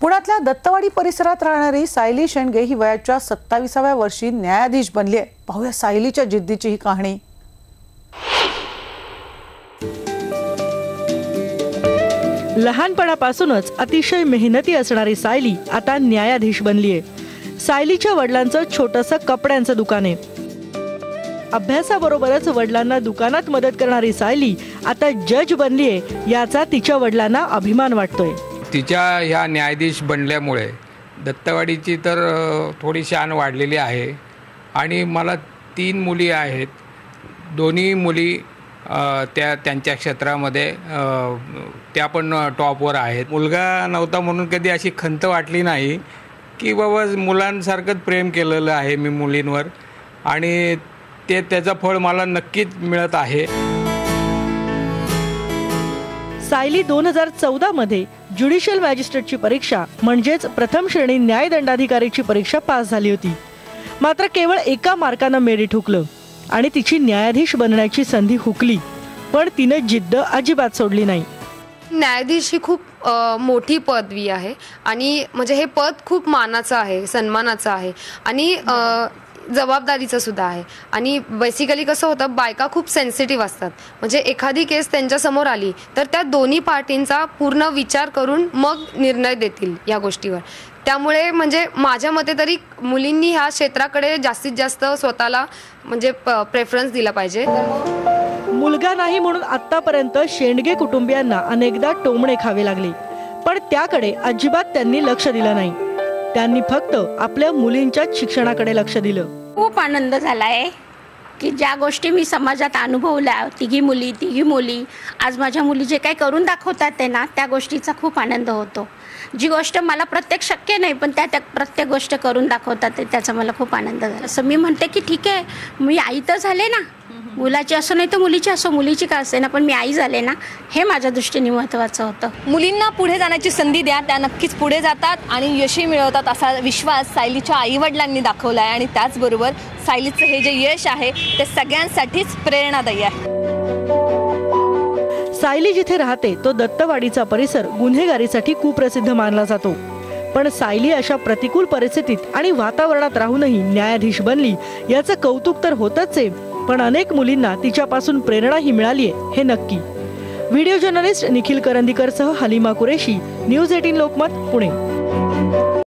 पुण्यातल्या दत्तवाडी परिसरात राहणारी सायली शेंडगे ही वयाच्या सत्ताविसाव्या वर्षी न्यायाधीश बनली आहे. पाहूया सायलीच्या जिद्दीची ही कहाणी. लहानपणापासूनच अतिशय मेहनती असणारी सायली आता न्यायाधीश बनलीये सायलीच्या वडिलांचं छोटंसं कपड्यांचं दुकान आहे. अभ्यासाबरोबरच वडिलांना दुकानात मदत करणारी सायली आता जज बनलीये याचा तिच्या वडिलांना अभिमान वाटतोय. तिच्या ह्या न्यायाधीश बनल्यामुळे दत्तवाडीची तर थोडी शान वाढलेली आहे. आणि मला तीन मुली आहेत. दोन्ही मुली त्या त्यांच्या क्षेत्रामध्ये त्या पण टॉपवर आहेत. मुलगा नव्हता म्हणून कधी अशी खंत वाटली नाही की बाबा मुलांसारखंच प्रेम केलेलं आहे मी मुलींवर. आणि ते त्याचं फळ मला नक्कीच मिळत आहे. सायली दोन हजार चौदा मध्ये ज्युडिशियल मॅजिस्ट्रेटची परीक्षा म्हणजेच प्रथम श्रेणी न्यायदंडाधिकारीची परीक्षा पास झाली होती. मात्र केवळ एका मार्कानं मेरी ठुकलं आणि तिची न्यायाधीश बनण्याची संधी हुकली पण तिनं जिद्द अजिबात सोडली नाही. न्यायाधीश ही खूप मोठी पदवी आहे आणि म्हणजे हे पद खूप मानाचं आहे सन्मानाचं आहे. आणि जबाबदारीचं सुद्धा आहे. आणि बेसिकली कसं होतं बायका खूप सेन्सिटिव्ह असतात. म्हणजे एखादी केस त्यांच्यासमोर आली तर त्या दोन्ही पार्टींचा पूर्ण विचार करून मग निर्णय देतील या गोष्टीवर. त्यामुळे म्हणजे माझ्या मते तरी मुलींनी ह्या क्षेत्राकडे जास्तीत जास्त स्वतःला म्हणजे प्रेफरन्स दिला पाहिजे. मुलगा नाही म्हणून आतापर्यंत शेंडगे कुटुंबियांना अनेकदा टोमणे खावे लागले. पण त्याकडे अजिबात त्यांनी लक्ष दिलं नाही. त्यांनी फक्त आपल्या मुलींच्या शिक्षणाकडे लक्ष दिलं. खूप आनंद झालाय की ज्या गोष्टी मी समाजात अनुभवल्या तिघी मुली तिघी मुली आज माझ्या मुली जे काही करून दाखवतात ते ना त्या गोष्टीचा खूप आनंद होतो. जी गोष्ट मला प्रत्येक शक्य नाही पण त्या त्या प्रत्येक गोष्ट करून दाखवतात ते त्याचा मला खूप आनंद झाला. असं मी म्हणते की ठीक आहे मी आई तर झाले ना. मुलाची असो नाही तर मुलीची असो मुलीची का असे ना पण मी आई झाले ना हे माझ्या दृष्टीने महत्त्वाचं होतं. मुलींना पुढे जाण्याची संधी द्या त्या नक्कीच पुढे जातात आणि यशही मिळवतात असा विश्वास सायलीच्या आईवडिलांनी दाखवला आहे आणि त्याचबरोबर सायलीचं हे जे यश आहे ते सगळ्यांसाठीच प्रेरणादायी आहे. सायली जिथे राहते तो दत्तवाडीचा परिसर गुन्हेगारीसाठी कुप्रसिद्ध मानला जातो. पण सायली अशा प्रतिकूल परिस्थितीत आणि वातावरणात राहूनही न्यायाधीश बनली याचं कौतुक तर होतच आहे. पण अनेक मुलींना तिच्यापासून प्रेरणाही मिळालीये हे नक्की. व्हिडिओ जर्नलिस्ट निखिल करंदीकरसह हलिमा कुरेशी न्यूज एटीन लोकमत पुणे.